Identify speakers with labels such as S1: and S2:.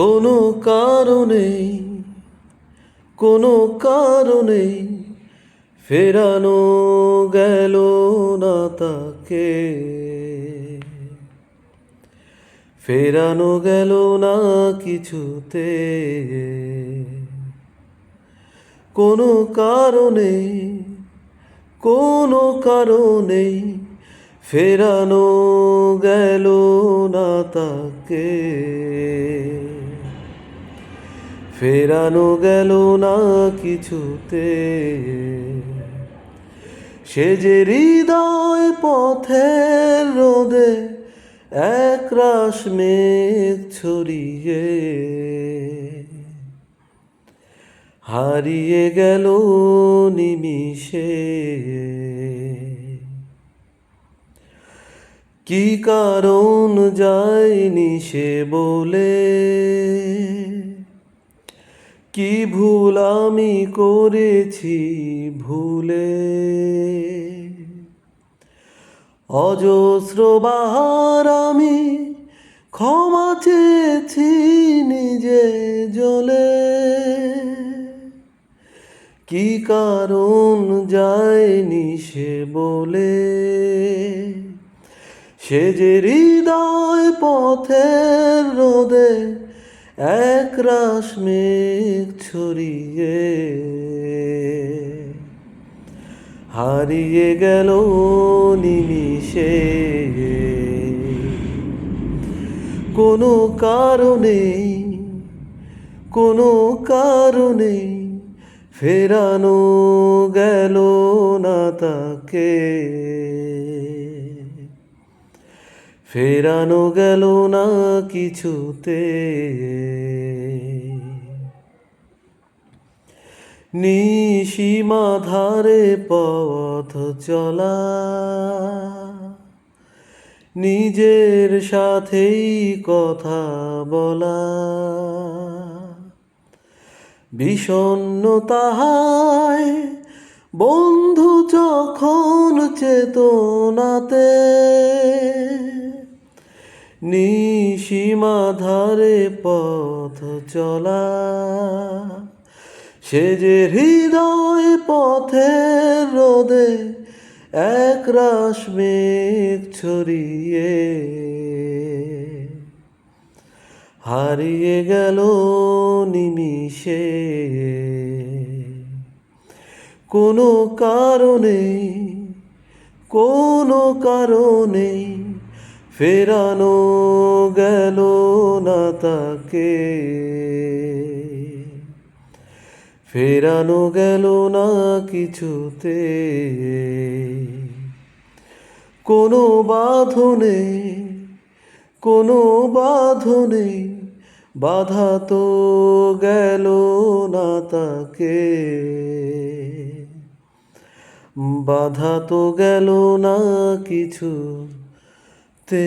S1: কোনো কারণে কোনো কারণে ফেরানো গেল না তাকে। ফেরানো গেল না কিছুতে। কোনো কারণে কোনো কারণে ফেরানো গেল না তাকে। ফেরানো গেল না কিছুতে। সে যে হৃদয় পথের রোদে এক রাশ মেঘ ছড়িয়ে হারিয়ে গেল নিমিষে। কি কারণ যায়নি সে বলে? কি ভুল আমি করেছি ভুলে? অজস্র বাহার আমি ক্ষমা চেয়েছি নিজে জ্বলে। কি কারণ যায়নি সে বলে? সে যে হৃদয় পথের রোদে এক রাশ মেঘ ছড়িয়ে হারিয়ে গেল নিমিষে। কোনো কারণে কোনো কারণে ফেরানো গেল না তাকে। ফেরানো গেল না কিছুতে। নিশিমা ধারে পথ চলা, নিজের সাথেই কথা বলা, বিষণ্ণ তাহায় বন্ধু যখন চেতনাতে নিশিমা ধারে পথ চলা। সে যে হৃদয় পথের রোদে এক রাশ মেঘ ছড়িয়ে। হারিয়ে গেল নিমিষে। কোনো কারণে কোনো কারণে ফেরানো গেল না তাকে। ফেরানো গেল না কিছুতে। কোনো বাঁধনে কোনো বাঁধনে বাধা তো গেল না তাকে। বাধা তো গেল না কিছুতে